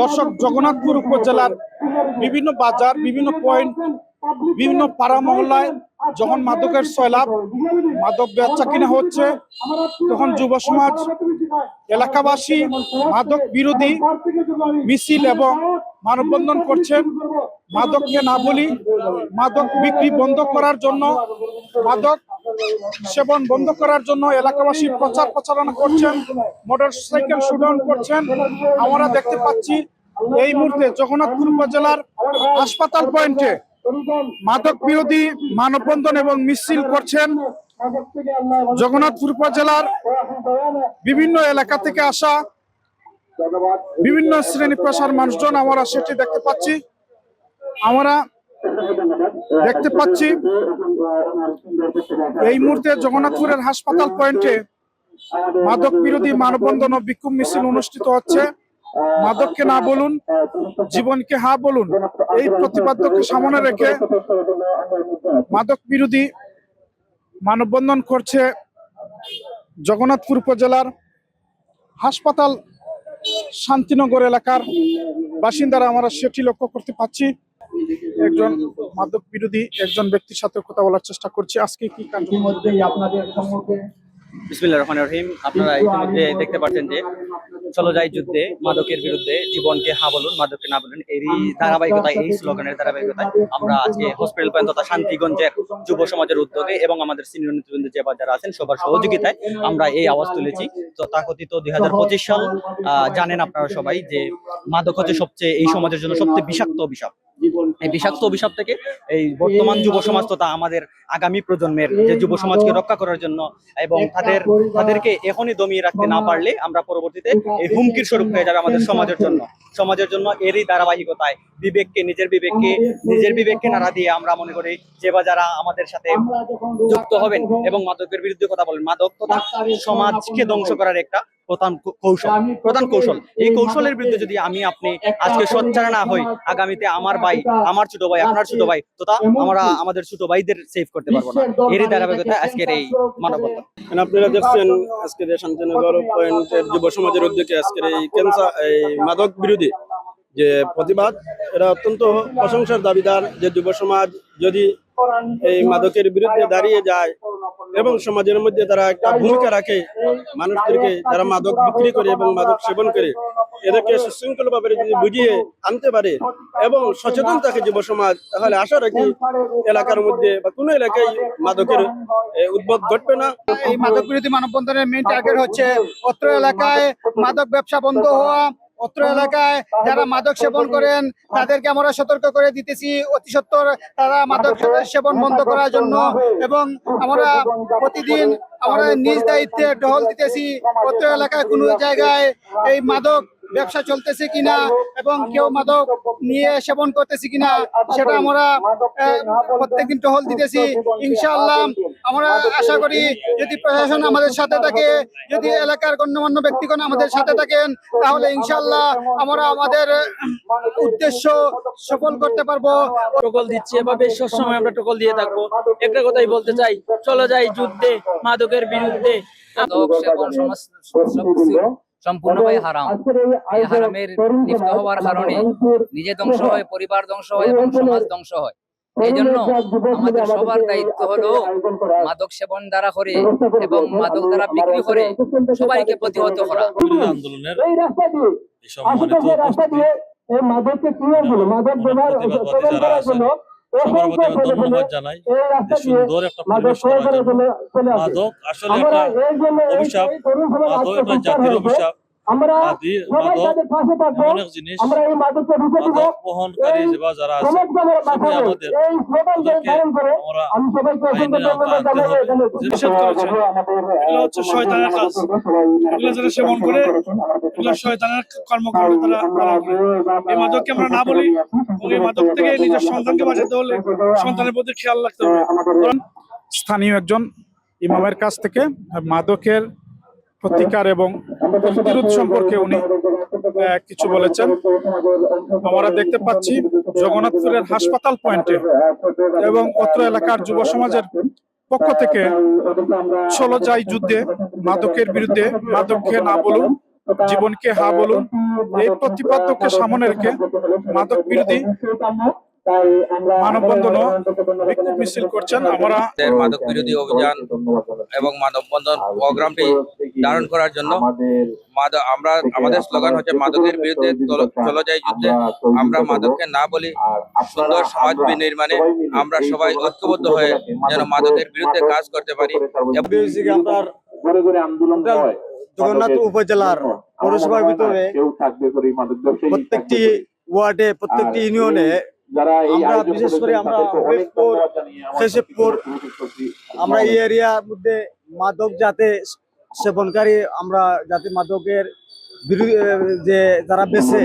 দর্শক জগন্নাথপুর উপজেলার বিভিন্ন বাজার, বিভিন্ন পয়েন্ট বিভিন্ন পাড়া মহল্লায় যখন মাদকের সয়লাভ মাদক বেচা কিনা হচ্ছে, তখন যুব সমাজ, এলাকাবাসী মাদক বিরোধী মিছিল এবং মানববন্ধন করছেন। মাদককে না বলি, মাদক বিক্রি বন্ধ করার জন্য মাদক সেবন বন্ধ করার জন্য এলাকাবাসী প্রচার প্রচারণা করছেন মোটর সাইকেল শুডাউন করছেন। আমরা দেখতে পাচ্ছি এই মুহূর্তে জগন্নাথপুর উপজেলার হাসপাতাল পয়েন্টে মাদক বিরোধী মানববন্ধন এবং মিছিল করছেন। জগন্নাথপুর উপজেলার বিভিন্ন এলাকা থেকে আসা বিভিন্ন শ্রেণি পেশার মানুষজন, আমরা সেটি দেখতে পাচ্ছি। আমরা দেখতে পাচ্ছি। এই মুহূর্তে জগন্নাথপুরের হাসপাতাল পয়েন্টে মাদক বিরোধী মানববন্ধন ও বিক্ষোভ মিছিল অনুষ্ঠিত হচ্ছে। মাদককে না বলুন, জীবনকে হা বলুন, এই প্রতিপাদ্যকে সামনে রেখে মাদক বিরোধী মানববন্ধন করছে জগন্নাথপুর উপজেলার হাসপাতাল শান্তিনগর এলাকার বাসিন্দারা। আমরা সেটি লক্ষ্য করতে পাচ্ছি। একজন মাদক বিরোধী একজন ব্যক্তির সাথে কথা বলার চেষ্টা করছি। আজকে কি কাণ্ড? ইতিমধ্যেই আপনাদের সম্মুখে বিসমিল্লাহ রহমান রহিম। আপনারা ইতিমধ্যে দেখতে পাচ্ছেন যে চলো যাই যুদ্ধে মাদকের বিরুদ্ধে জীবনকে হা বলুন মাদককে না বলুন এরই ধারাবাহিকতায় এই স্লোগানের ধারাবাহিকতায় আমরা আজকে হসপিটাল পয়েন্ট তথা শান্তিগঞ্জের যুব সমাজের উদ্যোগে এবং আমাদের সিনিয়র নেতৃবৃন্দ যে যারা আছেন সবার সহযোগিতায় আমরা এই আওয়াজ তুলেছি। তো তথাকথিত দুই হাজার পঁচিশ সাল আহ, জানেন আপনারা সবাই যে মাদক হচ্ছে সবচেয়ে এই সমাজের জন্য সবচেয়ে বিষাক্ত অভিশাপ। এই বিষাক্ত অভিশাপ থেকে এই বর্তমান যুব সমাজ তথা আমাদের আগামী প্রজন্মের যে যুব সমাজকে রক্ষা করার জন্য এবং তাদের তাদেরকে এখনই দমিয়ে রাখতে না পারলে আমরা পরবর্তীতে এই হুমকির স্বরূপ হয়ে যাবে আমাদের সমাজের জন্য। সমাজের জন্য এরই ধারাবাহিকতায় বিবেককে নিজের বিবেককে নিজের বিবেককে নাড়া দিয়ে আমরা মনে করি যে বা যারা আমাদের সাথে যুক্ত হবেন এবং মাদকের বিরুদ্ধে কথা বলেন মাদক তথা সমাজকে ধ্বংস করার একটা প্রধান কৌশল প্রধান কৌশল। এই কৌশলের বিরুদ্ধে যদি আমি আপনি আজকে সোচ্চার না হই আগামীতে আমার ভাই আমার ছোট ভাই আপনার ছোট ভাই তথা আমরা আমাদের ছোট ভাইদের সেভ করতে পারব না। এরই ধারাবাহিকতা আজকের এই মানবতা। আপনারা দেখছেন আজকের শান্তিনগর পয়েন্টের যুব সমাজের উদ্যোগে আজকের এই ক্যান্সার এই মাদক বিরোধী যে প্রতিবাদ, এরা অত্যন্ত প্রশংসার দাবিদার যে যুব সমাজ যদি এই মাদকের বিরুদ্ধে দাঁড়িয়ে যায় এবং সমাজের মধ্যে তারা একটা ভূমিকা রাখে, মানুষদেরকে যারা মাদক বিক্রি করে এবং মাদক সেবন করে, এদেরকে সুশৃঙ্খল ভাবে যদি বুঝিয়ে আনতে পারে এবং সচেতন থাকে যুব সমাজ, তাহলে আশা রাখি এলাকার মধ্যে বা কোনো এলাকায় মাদকের উদ্ভব ঘটবে না। এই মাদক বিরোধী মানববন্ধনের মেইন টার্গেট হচ্ছে অত্র এলাকায় মাদক ব্যবসা বন্ধ হওয়া অত্র এলাকায় যারা মাদক সেবন করেন তাদেরকে আমরা সতর্ক করে দিতেছি। অতি সত্তর তারা মাদক সেবন বন্ধ করার জন্য এবং আমরা প্রতিদিন আমরা নিজ দায়িত্বে ঢল দিতেছি। অত্র এলাকায় কোনো জায়গায় এই মাদক ব্যবসা চলতেছে কিনা এবং কেউ মাদক নিয়ে সেবন করতেছে কিনা সেটা আমরা প্রত্যেকদিন টহল দিতেছি। ইনশাআল্লাহ আমরা আশা করি যদি প্রশাসন আমাদের সাথে থাকে যদি এলাকার গণ্যমান্য ব্যক্তিগণ আমাদের সাথে থাকেন তাহলে ইনশাআল্লাহ আমরা আমাদের উদ্দেশ্য সফল করতে পারব। টোকল দিচ্ছি এভাবে সবসময় আমরা টোকল দিয়ে থাকব। একটা কথাই বলতে চাই চলো যাই যুদ্ধে মাদকের বিরুদ্ধে। মাদক সেবন সমাজ সম্পূর্ণভাবে হারাম। এই হারামের লিপ্ত হওয়ার কারণে নিজে ধ্বংস হয় পরিবার ধ্বংস হয় এবং সমাজ ধ্বংস হয়। এই জন্য আমাদের সবার দায়িত্ব হলো মাদক সেবন দ্বারা করে এবং মাদক দ্বারা বিক্রি করে সবাইকে প্রতিহত করা। আন্দোলনের এই সম্মানিত উপস্থিতি প্রতিবাদী যারা আছেন সবার প্রতি আমি ধন্যবাদ জানাই যে সুন্দর একটা পরিবেশ করার জন্য মাদক আসলে একটা অভিশাপ মাদক একটা জাতির অভিশাপ। বহনকারী বা যারা আছে আমরা এগুলো হচ্ছে শয়তানের কাজ। এগুলো যারা সেবন করে এগুলো শয়তানের কর্মকাণ্ড তারা এই মাদককে আমরা না বলি এই মাদক থেকে নিজের সন্তানকে বাঁচাতে হলে সন্তানের প্রতি খেয়াল রাখতে হবে। স্থানীয় একজন ইমামের কাছ থেকে মাদকের প্রতিকার এবং প্রতিরোধ সম্পর্কে উনি কিছু বলেছেন আমরা দেখতে পাচ্ছি জগন্নাথপুরের হাসপাতাল পয়েন্টে এবং অত্র এলাকার যুব সমাজের পক্ষ থেকে চলো যাই যুদ্ধে মাদকের বিরুদ্ধে মাদককে না বলুন জীবনকে হা বলুন এই প্রতিপাদ্যকে সামনে রেখে মাদক বিরোধী মানববন্ধন বিক্ষোভ মিছিল করছেন আমরা মাদক বিরোধী অভিযান এবং মাদক বন্ধন প্রোগ্রামটি ধারণ করার জন্য মাদক আমরা আমাদের স্লোগান হচ্ছে মাদকের বিরুদ্ধে চলো- চলো যাই যুদ্ধে আমরা মাদককে না বলি সুন্দর সমাজ বিনির্মাণে আমরা সবাই ঐক্যবদ্ধ হয়ে যেন মাদকের বিরুদ্ধে কাজ করতে পারি। জগন্নাথ উপজেলার পৌরসভার ভিতরে প্রত্যেকটি ওয়ার্ডে প্রত্যেকটি ইউনিয়নে আমরা বিশেষ করে আমরা হবিবপুর আমরা এই এরিয়ার মধ্যে মাদক যাতে সেবনকারী আমরা যাতে মাদকের যে যারা বেছে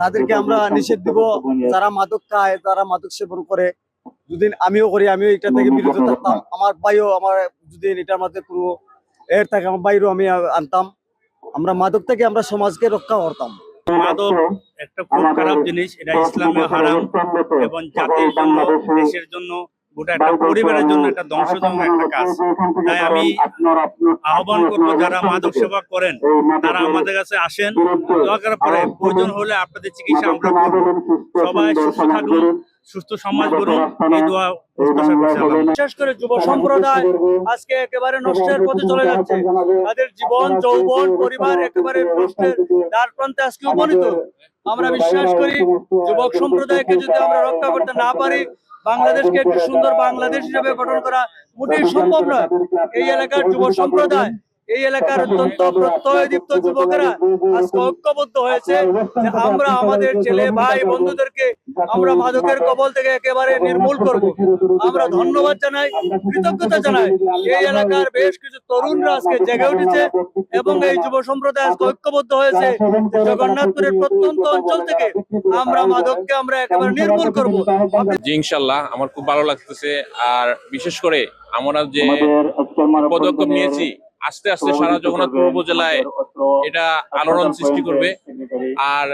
তাদেরকে আমরা নিষেধ দিব। যারা মাদক খায় যারা মাদক সেবন করে যদি আমিও করি আমিও এটা থেকে বিরত থাকতাম। আমার ভাইও আমার যদি এটার মধ্যে কোনো এর থাকে আমার বাইরেও আমি আনতাম। আমরা মাদক থেকে আমরা সমাজকে রক্ষা করতাম। মাদক একটা খুব খারাপ জিনিস এটা ইসলামে হারাম এবং জাতির জন্য দেশের জন্য গোটা একটা পরিবারের জন্য একটা ধ্বংসজনক একটা কাজ। তাই আমি আহ্বান করব যারা মাদক সেবা করেন তারা আমাদের কাছে আসেন। দরকার পরে প্রয়োজন হলে আপনাদের চিকিৎসা আমরা করব। সবাই সুস্থ থাকুন। সুস্থ সমাজ গড়ুন এই দোয়া প্রত্যাশা করছি বিশেষ করে যুব সম্প্রদায় আজকে একেবারে নষ্টের পথে চলে যাচ্ছে। তাদের জীবন যৌবন পরিবার একেবারে নষ্টের দ্বার প্রান্তে আজকে উপনীত। আমরা বিশ্বাস করি যুবক সম্প্রদায়কে যদি আমরা রক্ষা করতে না পারি বাংলাদেশকে একটি সুন্দর বাংলাদেশ হিসেবে গঠন করা মোটেই সম্ভব নয়। এই এলাকার যুব সম্প্রদায় এই এলাকার অত্যন্ত প্রত্যয়দীপ্ত যুবকেরা আজকে ঐক্যবদ্ধ হয়েছে যে আমরা আমাদের ছেলে ভাই বন্ধুদেরকে আমরা মাদকের কবল থেকে একেবারে নির্মূল করব আমরা ধন্যবাদ জানাই কৃতজ্ঞতা জানাই এই এলাকার বেশ কিছু তরুণরা আজকে জেগে উঠেছে এবং এই যুব সম্প্রদায় আজকে ঐক্যবদ্ধ হয়েছে জগন্নাথপুরের প্রত্যন্ত অঞ্চল থেকে আমরা মাদককে আমরা একেবারে নির্মূল করব জি ইনশাল্লাহ আমার খুব ভালো লাগতেছে আর বিশেষ করে আমরা যে পদক্ষেপ নিয়েছি আস্তে আস্তে সারা জগন্নাথপুর উপজেলায় এটা আলোড়ন সৃষ্টি করবে। আর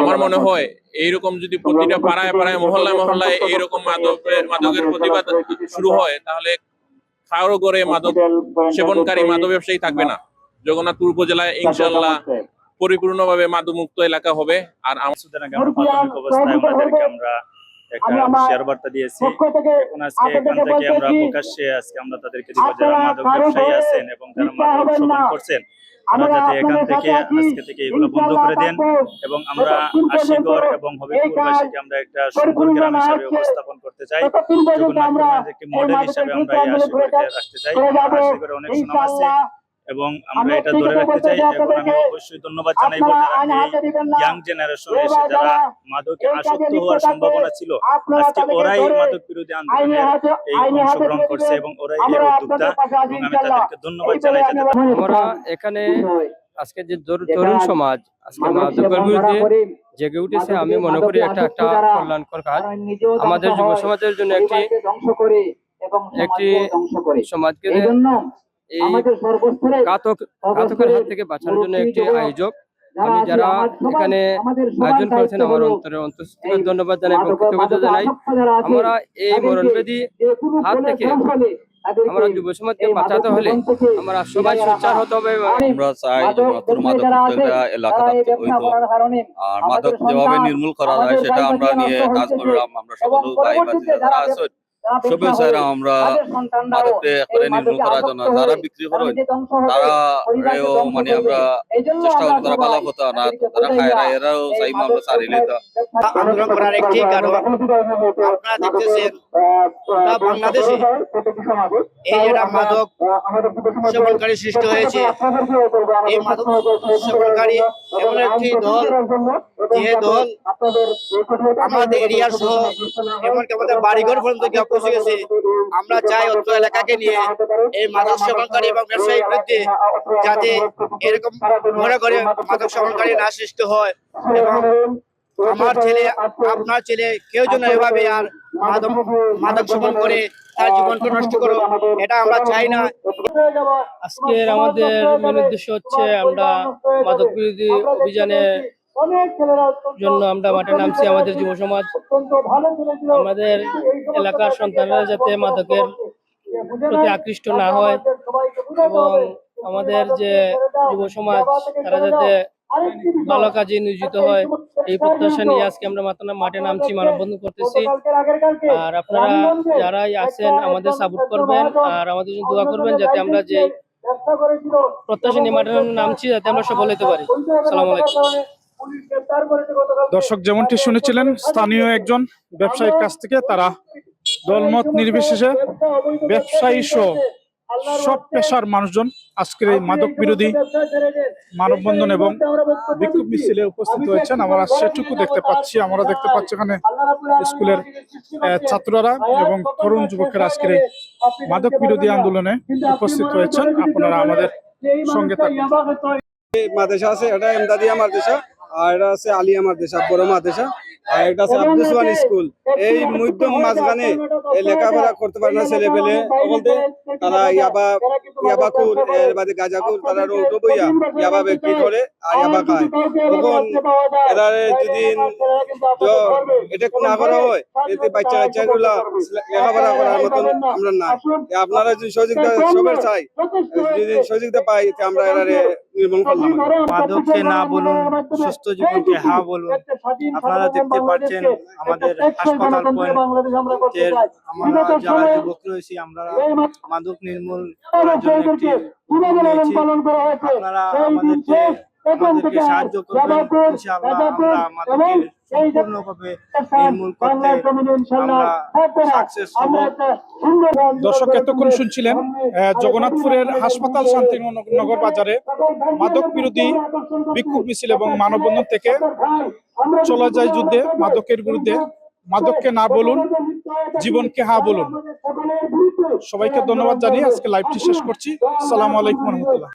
আমার মনে হয় এইরকম যদি প্রতিটা পাড়ায় পাড়ায় মহল্লায় মহল্লায় এইরকম মাদকের মাদকের প্রতিবাদ শুরু হয় তাহলে কারও করে মাদক সেবনকারী মাদক ব্যবসায়ী থাকবে না। জগন্নাথপুর উপজেলায় ইনশাল্লাহ পরিপূর্ণভাবে মাদক মুক্ত এলাকা হবে। আর আমার সুতরাং অবস্থায় আমরা একটা শেয়ার বার্তা দিয়েছি। এখন আজকে এখান থেকে আমরা প্রকাশ্যে আজকে আমরা তাদেরকে দিব যারা মাদক ব্যবসায়ী আছেন এবং যারা মাদক সেবন করছেন তারা যাতে এখান থেকে আজকে থেকে এগুলো বন্ধ করে দেন এবং আমরা আশিগড় এবং হবিবপুরবাসীকে আমরা একটা সুন্দর গ্রাম হিসাবে উপস্থাপন করতে চাই। জগন্নাথপুরের একটি মডেল হিসাবে আমরা এই আশিগড়কে রাখতে চাই। আশিগড়ে অনেক সুনাম আছে। এবং আমরা এটা ধরে রাখতে চাই এবং আমি অবশ্যই ধন্যবাদ জানাইবো যারা এই ইয়াং জেনারেশন এসে যারা মাদকে আসক্ত হওয়ার সম্ভাবনা ছিল আজকে ওরাই মাদক বিরোধী আন্দোলনের এই অংশগ্রহণ করছে এবং ওরাই এর উদ্যোক্তা। এবং আমি তাদেরকে ধন্যবাদ জানাই আমরা এখানে আজকে যে তরু- তরুণ সমাজ আজকে মাদকের বিরুদ্ধে জেগে উঠেছে আমি মনে করি একটা একটা কল্যাণকর কাজ। আমাদের যুব সমাজের জন্য একটি একটি সমাজকে এই ঘাতক ঘাতকের হাত থেকে বাঁচানোর জন্য একটি আয়োজক আমি যারা এখানে আয়োজন করেছেন আমার অন্তরে অন্তঃস্থ ধন্যবাদ জানাই এবং কৃতজ্ঞতা জানাই। আমরা এই মরণবেদী হাত থেকে আমরা যুব সমাজকে বাঁচাতে হলে আমরা সবাই সোচ্চার হতে হবে। আমরা চাই জগন্নাথপুর মাদক এলাকা হইতো আর মাদক যেভাবে নির্মূল করা যায় সেটা আমরা নিয়ে কাজ করলাম। আমরা সকল ভাই যারা আছেন সবে আমরা করে নির্মূল করার জন্য যারা বিক্রি করেন তারা মানে আমরা চেষ্টা করব তারা ভালো হতো না তারা খায় না এরাও চাইব আমরা সারি লইতো আন্দোলন করার একটি কারণ আপনারা দেখতেছেন গোটা বাংলাদেশে এই যেটা মাদক সেবনকারী সৃষ্টি হয়েছে এই মাদক সেবনকারী এমন একটি দল যে দল আমাদের এরিয়ার সহ এমনকি আমাদের বাড়িঘর পর্যন্ত পৌঁছে গেছে আমরা চাই অত্র এলাকাকে নিয়ে এই মাদক সেবনকারী এবং ব্যবসায়ীর বিরুদ্ধে যাতে এরকম মনে করে মাদক সেবনকারী না সৃষ্টি হয় এবং আমার ছেলে আপনার ছেলে কেউ যেন এভাবে আর মাদক মাদক সেবন করে তার জীবনকে নষ্ট করো এটা আমরা চাই না। আজকের আমাদের মেন উদ্দেশ্য হচ্ছে আমরা মাদক বিরোধী অভিযানে জন্য আমরা মাঠে নামছি আমাদের যুব সমাজ। আমাদের এলাকার সন্তানরা যাতে মাদকের প্রতি আকৃষ্ট না হয় এবং আমাদের যে যুব সমাজ, তারা যাতে ভালো কাজে নিয়োজিত হয়, এই প্রত্যাশা নিয়ে আজকে আমরা মাথা মাঠে নামছি, মানববন্ধন করতেছি। আর আপনারা যারাই আছেন, আমাদের সাপোর্ট করবেন আর আমাদের জন্য দোয়া করবেন যাতে আমরা যে প্রত্যাশা নিয়ে মাঠে নামছি, যাতে আমরা সফল হতে পারি। সালাম আলাইকুম। দর্শক যেমনটি শুনেছিলেন, স্থানীয় একজন ব্যবসায়ীর কাছ থেকে তারা দলমত নির্বিশেষে ব্যবসায়ী সহ সব পেশার মানুষজন আজকের এই মাদক বিরোধী মানববন্ধন এবং বিক্ষোভ মিছিলে উপস্থিত হয়েছেন। আমরা সেটুকু দেখতে পাচ্ছি, আমরা দেখতে পাচ্ছি এখানে স্কুলের ছাত্ররা এবং তরুণ যুবকেরা আজকের এই মাদক বিরোধী আন্দোলনে উপস্থিত হয়েছেন। আপনারা আমাদের সঙ্গে থাকুন। মাদেশা আছে, এটা এমদাদিয়া মাদ্রাসা আর এটা আছে আলিয়া মাদ্রাসা বড় মাদ্রাসা আর এটা আছে আব্দুসমান স্কুল। এই মধ্যম মাঝখানে লেখাপড়া করতে পারে না ছেলে পেলে। বলতে তারা ইয়াবা ইয়াবাকুর এর বাদে গাজাকুর তারা রৌটো বইয়া ইয়াবা বিক্রি করে। তখন যদি জ- এটা না করা হয় এতে বাচ্চা কাচ্চা লেখাপড়া করার মতন আমরা না আপনারা যদি সহযোগিতা সবার চাই যদি সহযোগিতা পাই আমরা নির্মূল করলাম মাদককে না বলুন সুস্থ জীবনকে হা বলুন আপনারা দেখতে পাচ্ছেন আমাদের হাসপাতাল পয়েন্টের আমরা যারা যুবক রয়েছি আমরা মাদক নির্মূল করার জন্য একটি আপনারা আমাদেরকে আমাদেরকে সাহায্য করবেন। ইনশাআল্লাহ আমরা মাদকের সম্পূর্ণভাবে নির্মূল করতে আমরা সাকসেস হব দর্শক এতক্ষণ শুনছিলেন জগন্নাথপুরের হাসপাতাল শান্তিনগর বাজারে মাদক বিরোধী বিক্ষোভ মিছিল এবং মানববন্ধন থেকে চলে যায় যুদ্ধে মাদকের বিরুদ্ধে মাদককে না বলুন জীবনকে হা বলুন। সবাইকে ধন্যবাদ জানিয়ে আজকে লাইভটি শেষ করছি। সালাম আলাইকুম রহমতুল্লাহ।